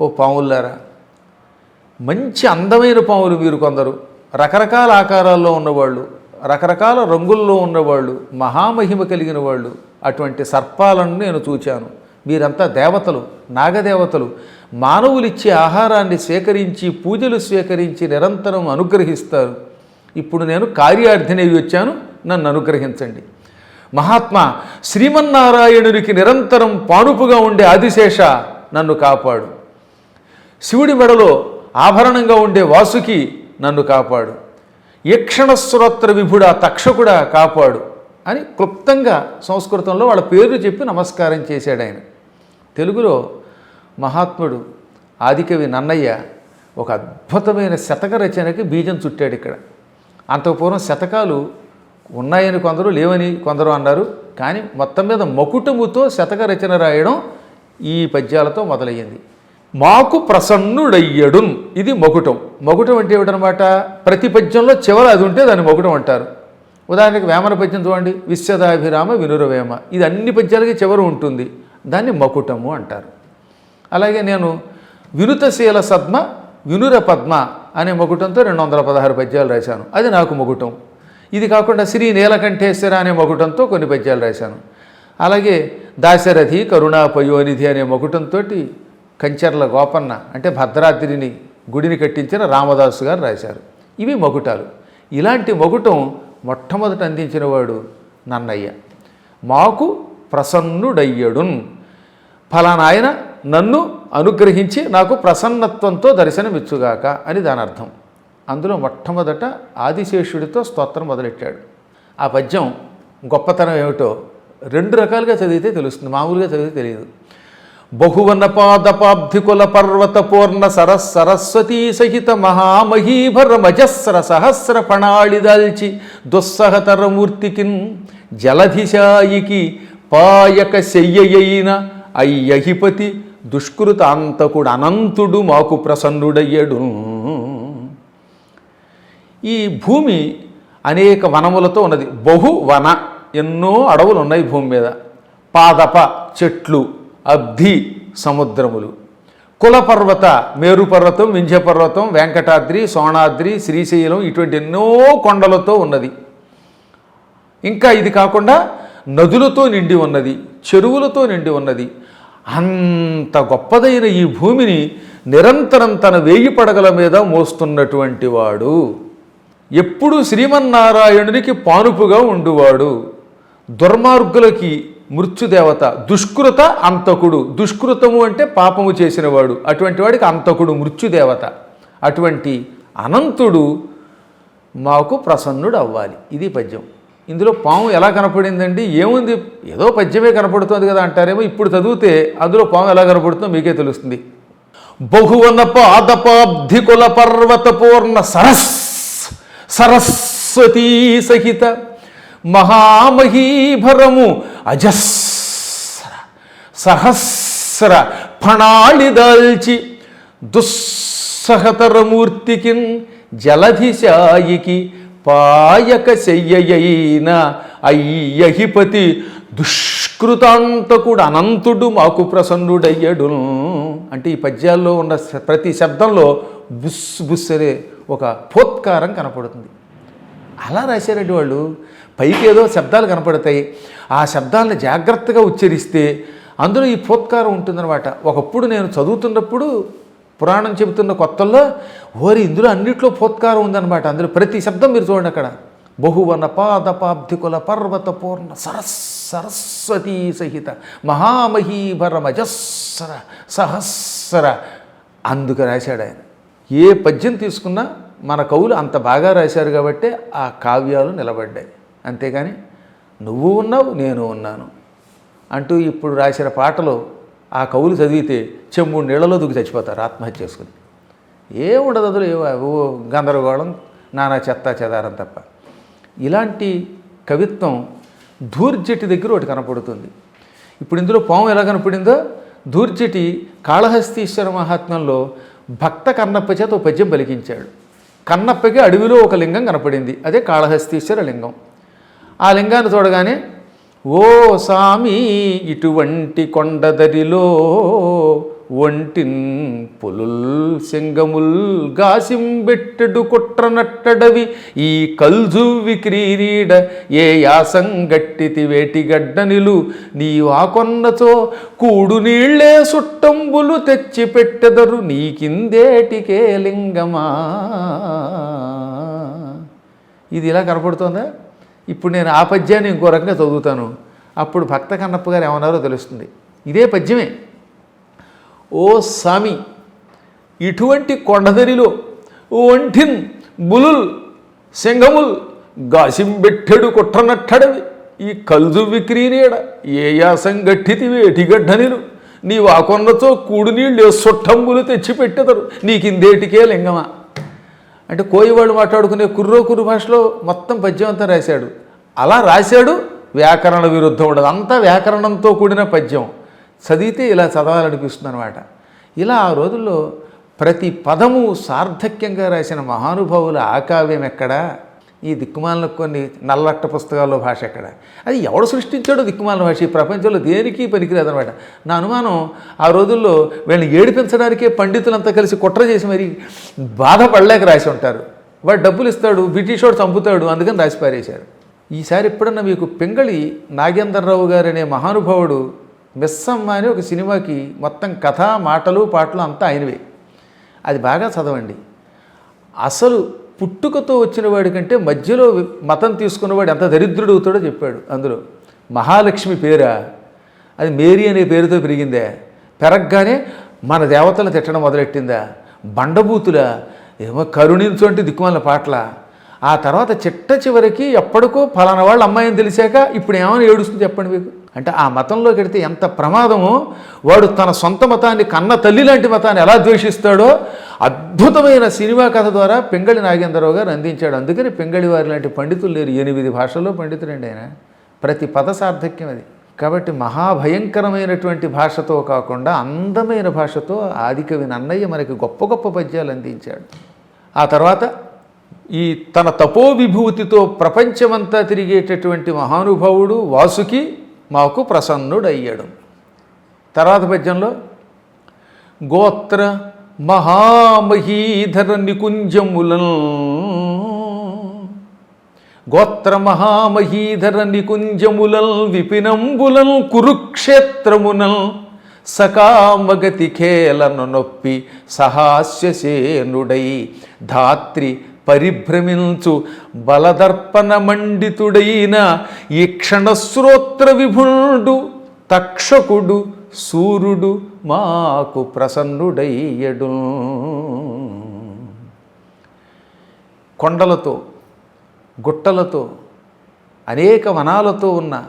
ఓ పాములారా మంచి అందమైన పాములు మీరు కొందరు. రకరకాల ఆకారాల్లో ఉన్నవాళ్ళు రకరకాల రంగుల్లో ఉన్నవాళ్ళు మహామహిమ కలిగిన వాళ్ళు. అటువంటి సర్పాలను నేను చూచాను. మీరంతా దేవతలు నాగదేవతలు. మానవులిచ్చే ఆహారాన్ని స్వీకరించి పూజలు స్వీకరించి నిరంతరం అనుగ్రహిస్తారు. ఇప్పుడు నేను కార్యార్థినవి వచ్చాను. నన్ను అనుగ్రహించండి. మహాత్మా శ్రీమన్నారాయణునికి నిరంతరం పానుపుగా ఉండే ఆదిశేష నన్ను కాపాడు. శివుడి మెడలో ఆభరణంగా ఉండే వాసుకి నన్ను కాపాడు. యక్షణస్వరత్ర విభుడ తక్షకుడా కాపాడు అని క్లుప్తంగా సంస్కృతంలో వాళ్ళ పేర్లు చెప్పి నమస్కారం చేశాడు ఆయన. తెలుగులో మహాత్ముడు ఆదికవి నన్నయ్య ఒక అద్భుతమైన శతక రచనకి బీజం చుట్టాడు ఇక్కడ. అంతకుపూర్వం శతకాలు ఉన్నాయని కొందరు లేవని కొందరు అన్నారు కానీ మొత్తం మీద మకుటముతో శతక రచన రాయడం ఈ పద్యాలతో మొదలయ్యింది. మాకు ప్రసన్నుడయ్యడున్. ఇది మొగుటం. మొగుటం అంటే ఏమిటనమాట? ప్రతి పద్యంలో చివర అది ఉంటే దాన్ని మొగుటం అంటారు. ఉదాహరణకి వేమన పద్యం చూడండి. విశ్వదాభిరామ వినురవేమ. ఇది అన్ని పద్యాలకి చివరి ఉంటుంది. దాన్ని మకుటము అంటారు. అలాగే నేను వినుతశీల సద్మ వినుర పద్మ అనే మొగుటంతో రెండు వందల పదహారు పద్యాలు రాశాను. అది నాకు మొగుటం. ఇది కాకుండా శ్రీ నీలకంఠేశ్వర అనే మొగుటంతో కొన్ని పద్యాలు రాశాను. అలాగే దాశరథి కరుణా పయోనిధి అనే మొగుటంతో కంచర్ల గోపన్న అంటే భద్రాద్రిని గుడిని కట్టించిన రామదాసు గారు రాశారు. ఇవి మొగుటాలు. ఇలాంటి మొగుటం మొట్టమొదట అందించిన వాడు నన్నయ్య. మాకు ప్రసన్నుడయ్యడున్. ఫలానాయన నన్ను అనుగ్రహించి నాకు ప్రసన్నత్వంతో దర్శనమిచ్చుగాక అని దాని అర్థం. అందులో మొట్టమొదట ఆదిశేషుడితో స్తోత్రం మొదలెట్టాడు. ఆ పద్యం గొప్పతనం ఏమిటో రెండు రకాలుగా చదివితే తెలుస్తుంది. మామూలుగా చదివితే తెలియదు. బహువన పాదపాబ్ధికుల పర్వత పూర్ణ సరస్ సరస్వతీ సహిత మహామహీభర మజస్ర సహస్ర పణాళిదాల్చి దుస్సహతరమూర్తికిన్ జలధిశాయికి పాయక శయ్యయైన అయ్యహిపతి దుష్కృత అంతకుడు అనంతుడు మాకు ప్రసన్నుడయ్యడు ఈ భూమి అనేక వనములతో ఉన్నది. బహు వన ఎన్నో అడవులు ఉన్నాయి భూమి మీద. పాదప చెట్లు అబ్ధి సముద్రములు. కులపర్వత మేరుపర్వతం పర్వతం వెంకటాద్రి సోణాద్రి శ్రీశైలం ఇటువంటి ఎన్నో కొండలతో ఉన్నది. ఇంకా ఇది కాకుండా నదులతో నిండి ఉన్నది చెరువులతో నిండి ఉన్నది. అంత గొప్పదైన ఈ భూమిని నిరంతరం తన వేయి పడగల మీద మోస్తున్నటువంటి వాడు. ఎప్పుడూ శ్రీమన్నారాయణునికి పానుపుగా ఉండువాడు. దుర్మార్గులకి మృత్యుదేవత దుష్కృత అంతకుడు. దుష్కృతము అంటే పాపము చేసినవాడు. అటువంటి వాడికి అంతకుడు మృత్యుదేవత. అటువంటి అనంతుడు మాకు ప్రసన్నుడు అవ్వాలి ఇది పద్యం. ఇందులో పాము ఎలా కనపడిందండి? ఏముంది? ఏదో పద్యమే కనపడుతుంది కదా అంటారేమో. ఇప్పుడు చదివితే అందులో పాము ఎలా కనపడుతుందో మీకే తెలుస్తుంది. బహువన పాదపాబ్ధికుల పర్వత పూర్ణ సరస్ సరస్వతీ సహిత మహామహీభరము అజస్ర సహస్ర ఫణాళిదాల్చి దుస్సహతరమూర్తికిన్ జలధిశాయికి పాయక శయ్యయైన అయ్యహిపతి దుష్కృతాంతకుడు అనంతుడు మాకు ప్రసన్నుడయ్యడు అంటే ఈ పద్యాల్లో ఉన్న ప్రతి శబ్దంలో బుస్ బుస్ అనే ఒక పోత్కారం కనపడుతుంది. అలా రాశారండి వాళ్ళు. పైకి ఏదో శబ్దాలు కనపడతాయి. ఆ శబ్దాలను జాగ్రత్తగా ఉచ్చరిస్తే అందులో ఈ పోత్కారం ఉంటుందన్నమాట. ఒకప్పుడు నేను చదువుతున్నప్పుడు పురాణం చెబుతున్న కొత్తల్లో ఓరి ఇందులో అన్నిట్లో పోత్కారం ఉందన్నమాట. అందులో ప్రతి శబ్దం మీరు చూడండి అక్కడ. బహువన పాదపాబ్ధికుల పర్వత పూర్ణ సరస్ సరస్వతీ సహిత మహామహీభరమజస్సర సహస్ర అందుకు రాశాడు ఆయన. ఏ పద్యం తీసుకున్నా మన కవులు అంత బాగా రాశారు కాబట్టి ఆ కావ్యాలు నిలబడ్డాయి. అంతేగాని నువ్వు ఉన్నావు నేను ఉన్నాను అంటూ ఇప్పుడు రాసిన పాటలు ఆ కవులు చదివితే చెమ్ముడు నీళ్ళలో దుగ్గి చచ్చిపోతారు ఆత్మహత్య చేసుకుని. ఏముండదు అందులో ఏవో ఓ గందరగోళం నానా చెత్త చెదారం తప్ప. ఇలాంటి కవిత్వం ధూర్జటి దగ్గర ఒకటి కనపడుతుంది. ఇప్పుడు ఇందులో పాము ఎలా కనపడిందో ధూర్జటి కాళహస్తీశ్వర మహాత్మ్యంలో భక్త కన్నప్ప చేత ఒక పద్యం పలికించాడు. కన్నప్పకి అడవిలో ఒక లింగం కనపడింది అదే కాళహస్తీశ్వర లింగం. ఆ లింగాన్ని చూడగానే ఓ సామి ఇటువంటి కొండదరిలో ఒంటిన్ పులుల్ సింగముల్ గాసింబెట్టెడు కుట్రనట్టడవి ఈ కల్జువి క్రీరీడ ఏ యాసం గట్టితి వేటిగడ్డనిలు నీ వాకొన్నచో కూడు నీళ్ళే సుట్టంబులు తెచ్చి పెట్టెదరు నీకిందేటికే లింగమా? ఇది ఇలా కనపడుతోందా? ఇప్పుడు నేను ఆ పద్యాన్ని ఇంకో రకంగా చదువుతాను. అప్పుడు భక్త కన్నప్ప గారు ఏమన్నారో తెలుస్తుంది. ఇదే పద్యమే. ఓ స్వామి ఇటువంటి కొండదరిలో ఒంటిన్ బులుల్ సింగముల్ గాసింబెట్టెడు కుట్రనట్టడవి ఈ కల్జు విక్రీనేడ ఏ యాసం గట్టితివి ఎటిగడ్డనిలు నీ వాకొన్నచో కూడు నీళ్ళు సొట్టంబులు తెచ్చిపెట్టెదరు నీకిందేటికే లింగమా? అంటే కోయివాళ్ళు మాట్లాడుకునే కుర్రో కుర్రు భాషలో మొత్తం పద్యం అంతా రాశాడు. అలా రాశాడు వ్యాకరణ విరుద్ధం ఉండదు. అంతా వ్యాకరణంతో కూడిన పద్యం. చదివితే ఇలా చదవాలనిపిస్తుంది అనమాట ఇలా ఆ రోజుల్లో ప్రతి పదము సార్థక్యంగా రాసిన మహానుభావుల ఆకావ్యం ఎక్కడా? ఈ దిక్కుమాలిన కొన్ని నల్లట్ట పుస్తకాల్లో భాష ఎక్కడ? అది ఎవడు సృష్టించాడో దిక్కుమాలిన భాష? ఈ ప్రపంచంలో దేనికి పనికిరాదనమాట నా అనుమానం ఆ రోజుల్లో వీళ్ళని ఏడిపించడానికే పండితులంతా కలిసి కుట్ర చేసి మరి బాధపడలేక రాసి ఉంటారు. వాడు డబ్బులు ఇస్తాడు బ్రిటిష్ వాడు చంపుతాడు అందుకని రాసి పారేశారు. ఈసారి ఎప్పుడన్నా మీకు పింగళి నాగేంద్రరావు గారు అనే మహానుభావుడు మిస్సమ్మ అని ఒక సినిమాకి మొత్తం కథ మాటలు పాటలు అంతా ఆయనవే. అది బాగా చదవండి. అసలు పుట్టుకతో వచ్చిన వాడి కంటే మధ్యలో మతం తీసుకున్నవాడు ఎంత దరిద్రుడు అవుతాడో చెప్పాడు అందులో. మహాలక్ష్మి పేరా? అది మేరీ అనే పేరుతో పెరిగిందే. పెరగగానే మన దేవతలను తిట్టడం మొదలెట్టిందా? బండబూతుల? ఏమో కరుణించు అంటే దిక్కుమాల పాటల. ఆ తర్వాత చిట్ట చివరికి ఎప్పటికో ఫలానా వాళ్ళ అమ్మాయిని తెలిసాక ఇప్పుడు ఏమైనా ఏడుస్తుంది చెప్పండి మీకు? అంటే ఆ మతంలోకి వెడితే ఎంత ప్రమాదమో వాడు తన సొంత మతాన్ని కన్న తల్లి లాంటి మతాన్ని ఎలా ద్వేషిస్తాడో అద్భుతమైన సినిమా కథ ద్వారా పెంగళి నాగేంద్రరావు గారు అందించాడు. అందుకని పెంగళి వారి లాంటి పండితులు లేరు. ఎనిమిది భాషల్లో పండితుడండి ఆయన. ప్రతి పద సార్థక్యం అది. కాబట్టి మహాభయంకరమైనటువంటి భాషతో కాకుండా అందమైన భాషతో ఆదికవి నన్నయ్య మనకి గొప్ప గొప్ప పద్యాలు అందించాడు. ఆ తర్వాత ఈ తన తపో విభూతితో ప్రపంచమంతా తిరిగేటటువంటి మహానుభావుడు వాసుకి మాకు ప్రసన్నుడయ్యాడు. తర్వాత పద్యంలో గోత్ర మహామహీధర నికుంజములను గోత్ర మహామహీధర నికుంజములల్ విపినంబులల్ కురుక్షేత్రమునల్ సకామగతి ఖేలను నొప్పి సహాస్యసేనుడై ధాత్రి పరిభ్రమించు బలదర్పణ మండితుడైన ఈ క్షణశ్రోత్ర విభుణుడు తక్షకుడు సూర్యుడు మాకు ప్రసన్నుడయ్యడు. కొండలతో గుట్టలతో అనేక వనాలతో ఉన్న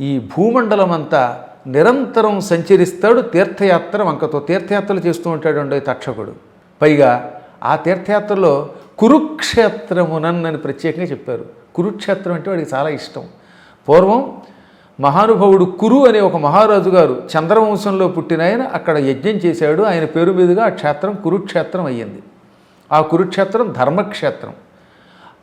ఈ భూమండలమంతా నిరంతరం సంచరిస్తాడు తీర్థయాత్ర వంకతో. తీర్థయాత్రలు చేస్తూ ఉంటాడు అండి తక్షకుడు. పైగా ఆ తీర్థయాత్రలో కురుక్షేత్రమునన్నని ప్రత్యేకంగా చెప్పారు. కురుక్షేత్రం అంటే వాడికి చాలా ఇష్టం. పూర్వం మహానుభావుడు కురు అనే ఒక మహారాజు గారు చంద్రవంశంలో పుట్టిన ఆయన అక్కడ యజ్ఞం చేశాడు. ఆయన పేరు మీదుగా ఆ క్షేత్రం కురుక్షేత్రం అయ్యింది. ఆ కురుక్షేత్రం ధర్మక్షేత్రం.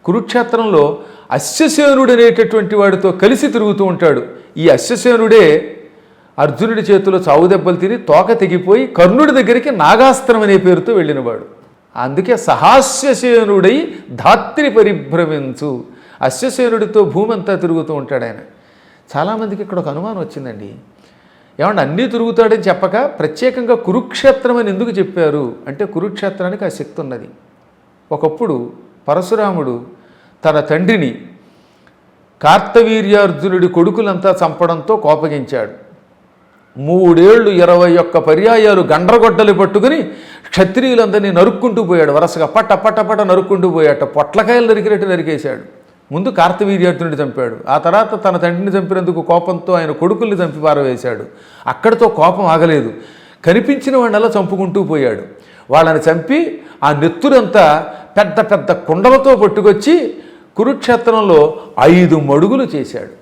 కురుక్షేత్రంలో అశ్వసేనుడు అనేటటువంటి వాడితో కలిసి తిరుగుతూ ఉంటాడు. ఈ అశ్వసేనుడే అర్జునుడి చేతిలో చావు దెబ్బలు తిని తోక తెగిపోయి కర్ణుడి దగ్గరికి నాగాస్త్రం అనే పేరుతో వెళ్ళినవాడు. అందుకే సహాస్యసేనుడై ధాత్రి పరిభ్రమించు. అశ్వసేనుడితో భూమి అంతా తిరుగుతూ ఉంటాడు ఆయన. చాలామందికి ఇక్కడ ఒక అనుమానం వచ్చిందండి. ఏమంటే అన్నీ తిరుగుతాడని చెప్పక ప్రత్యేకంగా కురుక్షేత్రం అని ఎందుకు చెప్పారు? అంటే కురుక్షేత్రానికి ఆ శక్తి ఉన్నది. ఒకప్పుడు పరశురాముడు తన తండ్రిని కార్తవీర్యార్జునుడి కొడుకులంతా చంపడంతో కోపగించాడు. మూడేళ్ళు ఇరవై ఒక్క పర్యాయాలు గండ్రగొడ్డలు పట్టుకుని క్షత్రియులందరినీ నరుక్కుంటూ పోయాడు. వరుసగా పట్ట పట్ట పట్ట నరుక్కుంటూ పోయాట పొట్లకాయలు నరికినట్టు నరికేశాడు. ముందు కార్తవీర్యార్జునుడి చంపాడు. ఆ తర్వాత తన తండ్రిని చంపినందుకు కోపంతో ఆయన కొడుకుల్ని చంపి పారవేశాడు. అక్కడితో కోపం ఆగలేదు. కనిపించిన వాళ్ళలా చంపుకుంటూ పోయాడు. వాళ్ళని చంపి ఆ నెత్తురంతా పెద్ద పెద్ద కుండలతో పట్టుకొచ్చి కురుక్షేత్రంలో ఐదు మడుగులు చేశాడు.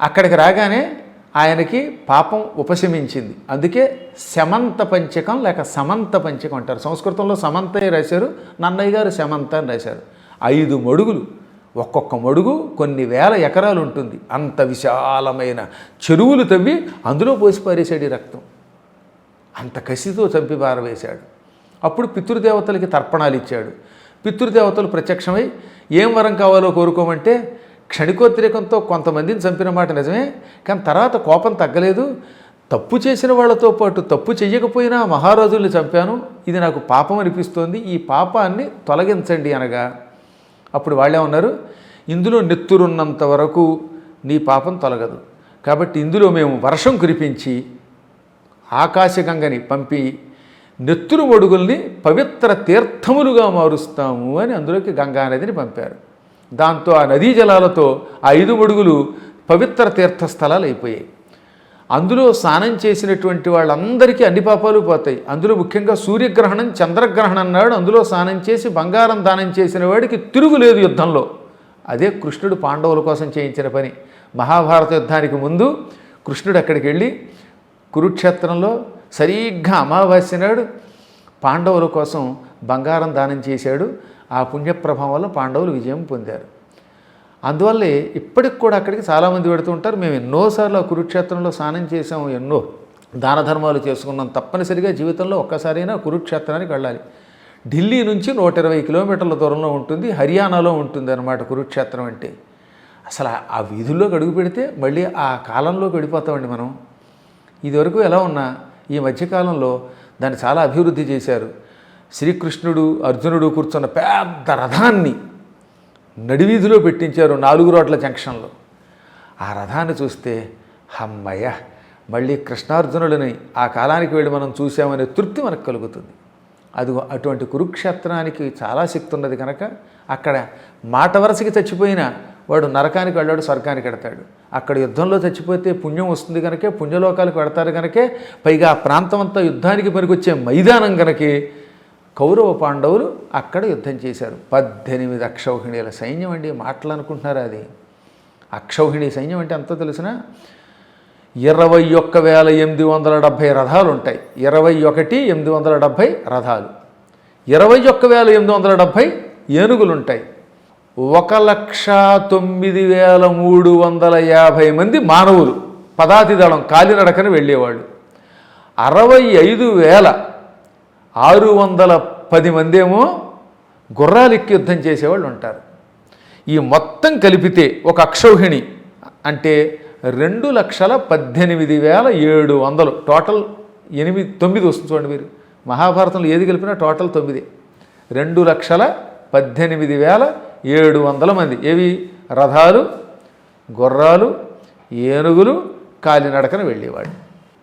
అక్కడికి రాగానే ఆయనకి పాపం ఉపశమించింది. అందుకే శమంత పంచకం లేక సమంత పంచకం అంటారు. సంస్కృతంలో సమంతయ్య రాశారు నన్నయ్య గారు శమంత అని రాశారు. ఐదు మడుగులు ఒక్కొక్క మడుగు కొన్ని వేల ఎకరాలు ఉంటుంది. అంత విశాలమైన చెరువులు తవ్వి అందులో పోసి పారేశాడు ఈ రక్తం. అంత కసితో చంపి పారవేశాడు. అప్పుడు పితృదేవతలకి తర్పణాలు ఇచ్చాడు. పితృదేవతలు ప్రత్యక్షమై ఏం వరం కావాలో కోరుకోమంటే క్షణికోద్రేకంతో కొంతమందిని చంపిన మాట నిజమే కానీ తర్వాత కోపం తగ్గలేదు. తప్పు చేసిన వాళ్ళతో పాటు తప్పు చెయ్యకపోయినా మహారాజుల్ని చంపాను. ఇది నాకు పాపం అనిపిస్తోంది. ఈ పాపాన్ని తొలగించండి అనగా. అప్పుడు వాళ్ళే ఉన్నారు ఇందులో నెత్తురున్నంత వరకు నీ పాపం తొలగదు. కాబట్టి ఇందులో మేము వర్షం కురిపించి ఆకాశగంగని పంపి నెత్తురు మడుగుల్ని పవిత్ర తీర్థములుగా మారుస్తాము అని అందులోకి గంగా నదిని పంపారు. దాంతో ఆ నదీ జలాలతో ఆ ఐదు మడుగులు పవిత్ర తీర్థస్థలాలు అయిపోయాయి. అందులో స్నానం చేసినటువంటి వాళ్ళందరికీ అన్ని పాపాలు పోతాయి. అందులో ముఖ్యంగా సూర్యగ్రహణం చంద్రగ్రహణం నాడు అందులో స్నానం చేసి బంగారం దానం చేసిన వాడికి తిరుగులేదు యుద్ధంలో. అదే కృష్ణుడు పాండవుల కోసం చేయించిన పని. మహాభారత యుద్ధానికి ముందు కృష్ణుడు అక్కడికి వెళ్ళి కురుక్షేత్రంలో సరిగ్గా అమావాస్య నాడు పాండవుల కోసం బంగారం దానం చేశాడు. ఆ పుణ్యప్రభావం వల్ల పాండవులు విజయం పొందారు. అందువల్లే ఇప్పటికి కూడా అక్కడికి చాలామంది పెడుతూ ఉంటారు. మేము ఎన్నోసార్లు ఆ కురుక్షేత్రంలో స్నానం చేసాము ఎన్నో దాన ధర్మాలు చేసుకున్నాం. తప్పనిసరిగా జీవితంలో ఒక్కసారైనా కురుక్షేత్రానికి వెళ్ళాలి. ఢిల్లీ నుంచి నూట ఇరవై కిలోమీటర్ల దూరంలో ఉంటుంది హర్యానాలో ఉంటుంది అనమాట కురుక్షేత్రం అంటే. అసలు ఆ- వీధుల్లో గడుగు పెడితే మళ్ళీ ఆ కాలంలో గడిపోతామండి మనం. ఇదివరకు ఎలా ఉన్నా ఈ మధ్యకాలంలో దాన్ని చాలా అభివృద్ధి చేశారు. శ్రీకృష్ణుడు అర్జునుడు కూర్చున్న పెద్ద రథాన్ని నడివీధిలో పెట్టించారు నాలుగు రోడ్ల జంక్షన్లో. ఆ రథాన్ని చూస్తే హమ్మయ్య మళ్ళీ కృష్ణార్జునుడిని ఆ కాలానికి వెళ్ళి మనం చూసామనే తృప్తి మనకు కలుగుతుంది. అది అటువంటి కురుక్షేత్రానికి చాలా శక్తి ఉన్నది కనుక అక్కడ మాట వరసకి చచ్చిపోయినా వాడు నరకానికి వెళ్ళాడు స్వర్గానికి వెడతాడు అక్కడ యుద్ధంలో చచ్చిపోతే పుణ్యం వస్తుంది కనుకే పుణ్యలోకాలకు వెడతారు కనుకే పైగా ఆ ప్రాంతం అంతా యుద్ధానికి పనికొచ్చే మైదానం కనుకే కౌరవ పాండవులు అక్కడ యుద్ధం చేశారు. పద్దెనిమిది అక్షౌహిణీల సైన్యం అండి మాటలు అనుకుంటున్నారా అది? అక్షౌహిణి సైన్యం అంటే అంత తెలిసిన? ఇరవై ఒక్క వేల ఎనిమిది వందల డెబ్భై రథాలు ఉంటాయి. ఇరవై ఒకటి ఎనిమిది వందల డెబ్భై రథాలు. ఇరవై ఒక్క వేల ఎనిమిది వందల డెబ్భై ఏనుగులు ఉంటాయి. ఒక లక్ష తొమ్మిది వేల మూడు వందల యాభై మంది మానవులు పదాతి దళం కాలినడకన వెళ్ళేవాళ్ళు. అరవై ఐదు వేల ఆరు వందల పది మంది ఏమో గుర్రాలెక్కి యుద్ధం చేసేవాళ్ళు ఉంటారు. ఈ మొత్తం కలిపితే ఒక అక్షౌహిణి అంటే రెండు లక్షల పద్దెనిమిది వేల ఏడు వందలు. టోటల్ ఎనిమిది తొమ్మిది వస్తుంది చూడండి మీరు. మహాభారతంలో ఏది కలిపినా టోటల్ తొమ్మిది. రెండు లక్షల పద్దెనిమిది వేల ఏడు వందల మంది. ఏవి? రథాలు గుర్రాలు ఏనుగులు కాలినడకన వెళ్ళేవాడు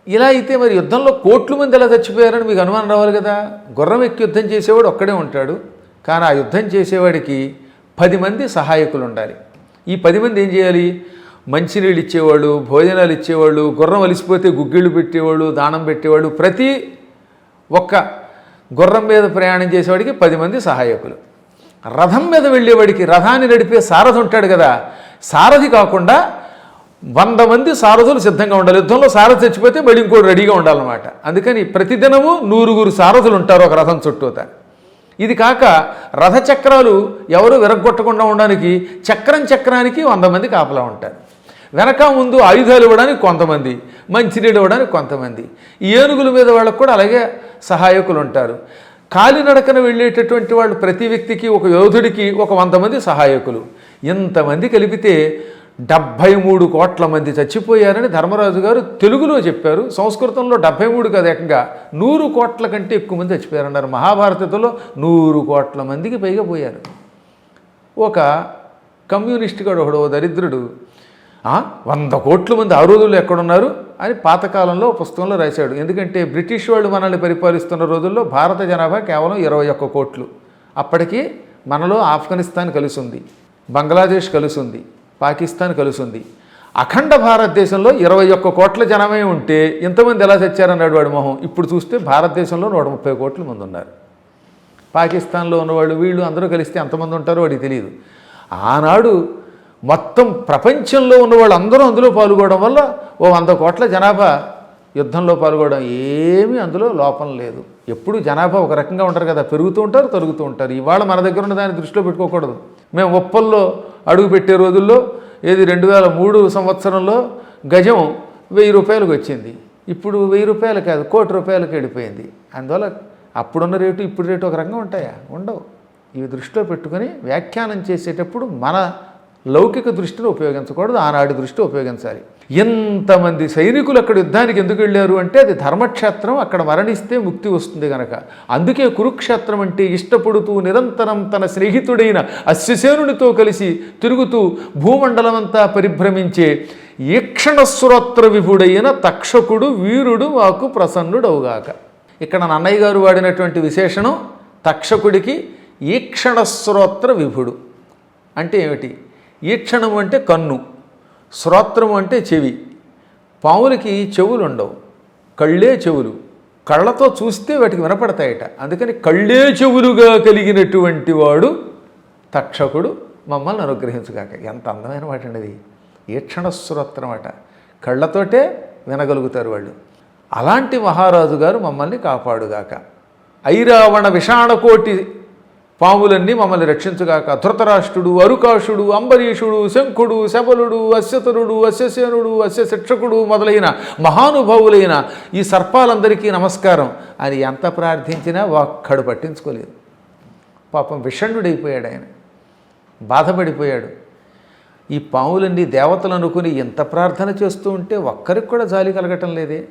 ఇలా అయితే మరి యుద్ధంలో కోట్ల మంది ఎలా చచ్చిపోయారని మీకు అనుమానం రావాలి కదా? గుర్రం ఎక్కి యుద్ధం చేసేవాడు ఒక్కడే ఉంటాడు. కానీ ఆ యుద్ధం చేసేవాడికి పది మంది సహాయకులు ఉండాలి. ఈ పది మంది ఏం చేయాలి? మంచినీళ్ళు ఇచ్చేవాళ్ళు భోజనాలు ఇచ్చేవాళ్ళు గుర్రం అలిసిపోతే గుగ్గిళ్ళు పెట్టేవాళ్ళు దానం పెట్టేవాళ్ళు. ప్రతి ఒక్క గుర్రం మీద ప్రయాణం చేసేవాడికి పది మంది సహాయకులు. రథం మీద వెళ్ళేవాడికి రథాన్ని నడిపే సారథి ఉంటాడు కదా? సారథి కాకుండా వంద మంది సారథులు సిద్ధంగా ఉండాలి. యుద్ధంలో సారథి చచ్చిపోతే మళ్ళీ ఇంకోటి రెడీగా ఉండాలన్నమాట. అందుకని ప్రతిదినము నూరుగురు సారథులు ఉంటారు ఒక రథం చుట్టూత ఇది కాక రథచక్రాలు ఎవరు విరగొట్టకుండా ఉండడానికి చక్రం చక్రానికి వంద మంది కాపలా ఉంటారు. వెనక ముందు ఆయుధాలు ఇవ్వడానికి కొంతమంది మంచినీళ్ళు ఇవ్వడానికి కొంతమంది. ఈ ఏనుగుల మీద వాళ్ళకు కూడా అలాగే సహాయకులు ఉంటారు. కాలినడకన వెళ్ళేటటువంటి వాళ్ళు ప్రతి వ్యక్తికి ఒక యోధుడికి ఒక వంద మంది సహాయకులు. ఇంతమంది కలిపితే డెబ్భై మూడు కోట్ల మంది చచ్చిపోయారని ధర్మరాజు గారు తెలుగులో చెప్పారు. సంస్కృతంలో డెబ్భై మూడు కదా ఏకంగా నూరు కోట్ల కంటే ఎక్కువ మంది చచ్చిపోయారన్నారు. మహాభారతంలో నూరు కోట్ల మందికి పైగా పోయారు. ఒక కమ్యూనిస్ట్ గడు ఒకడు దరిద్రుడు. వంద కోట్ల మంది ఆ రోజుల్లో ఎక్కడున్నారు అని పాతకాలంలో పుస్తకంలో రాశాడు. ఎందుకంటే బ్రిటిష్ వాళ్ళు మనల్ని పరిపాలిస్తున్న రోజుల్లో భారత జనాభా కేవలం ఇరవై ఒక్క కోట్లు. అప్పటికి మనలో ఆఫ్ఘనిస్తాన్ కలిసి ఉంది బంగ్లాదేశ్ కలిసి ఉంది పాకిస్తాన్ కలిసి ఉంది అఖండ భారతదేశంలో ఇరవై ఒక్క కోట్ల జనమే ఉంటే ఇంతమంది ఎలా చచ్చారన్నాడు వాడు మొహం. ఇప్పుడు చూస్తే భారతదేశంలో నూట ముప్పై కోట్ల మంది ఉన్నారు. పాకిస్తాన్లో ఉన్నవాళ్ళు వీళ్ళు అందరూ కలిస్తే ఎంతమంది ఉంటారో వాడికి తెలియదు ఆనాడు మొత్తం ప్రపంచంలో ఉన్న వాళ్ళు అందరూ అందులో పాల్గొనడం వల్ల ఓ వంద కోట్ల జనాభా యుద్ధంలో పాల్గొనడం ఏమీ అందులో లోపం లేదు. ఎప్పుడు జనాభా ఒక రకంగా ఉంటారు కదా. పెరుగుతూ ఉంటారు తరుగుతూ ఉంటారు. ఇవాళ మన దగ్గర ఉన్న దాన్ని దృష్టిలో పెట్టుకోకూడదు. మేము ఒప్పల్లో అడుగుపెట్టే రోజుల్లో ఏది రెండు వేల మూడు సంవత్సరంలో గజం వెయ్యి రూపాయలకు వచ్చింది. ఇప్పుడు వెయ్యి రూపాయలు కాదు కోటి రూపాయలకు వెళ్ళిపోయింది. అందువల్ల అప్పుడున్న రేటు ఇప్పుడు రేటు ఒక రకంగా ఉంటాయా? ఉండవు. ఇవి దృష్టిలో పెట్టుకొని వ్యాఖ్యానం చేసేటప్పుడు మన లౌకిక దృష్టిని ఉపయోగించకూడదు ఆనాటి దృష్టి ఉపయోగించాలి. ఎంతమంది సైనికులు అక్కడ యుద్ధానికి ఎందుకు వెళ్ళారు అంటే అది ధర్మక్షేత్రం అక్కడ మరణిస్తే ముక్తి వస్తుంది గనక. అందుకే కురుక్షేత్రం అంటే ఇష్టపడుతూ నిరంతరం తన స్నేహితుడైన అశ్వసేనునితో కలిసి తిరుగుతూ భూమండలమంతా పరిభ్రమించే ఈక్షణశ్రోత్ర విభుడైన తక్షకుడు వీరుడు మాకు ప్రసన్నుడవుగాక. ఇక్కడ నన్నయ్య గారు వాడినటువంటి విశేషణం తక్షకుడికి ఈక్షణశ్రోత్ర విభుడు. అంటే ఏమిటి? ఈక్షణం అంటే కన్ను శ్రోత్రం అంటే చెవి. పాములకి చెవులు ఉండవు కళ్ళే చెవులు. కళ్ళతో చూస్తే వాటికి వినపడతాయట. అందుకని కళ్ళే చెవులుగా కలిగినటువంటి వాడు తక్షకుడు మమ్మల్ని అనుగ్రహించుగాక. ఎంత అందమైన మాట అండి అది. ఈక్షణ శ్రోత్రం అట. కళ్ళతోటే వినగలుగుతారు వాళ్ళు. అలాంటి మహారాజు గారు మమ్మల్ని కాపాడుగాక. ఐరావణ విషాణకోటి పాములన్నీ మమ్మల్ని రక్షించగాక. ధృతరాష్ట్రుడు అరుకాషుడు అంబరీషుడు శంఖుడు శబలుడు అశ్వతరుడు అశ్వసేనుడు అశ్వశిక్షకుడు మొదలైన మహానుభావులైన ఈ సర్పాలందరికీ నమస్కారం. అని ఎంత ప్రార్థించినా ఒక్కడు పట్టించుకోలేదు. పాపం విషణుడైపోయాడు ఆయన. బాధపడిపోయాడు. ఈ పాములన్నీ దేవతలు అనుకుని ఎంత ప్రార్థన చేస్తూ ఉంటే ఒక్కరికి కూడా జాలి కలగటం లేదే.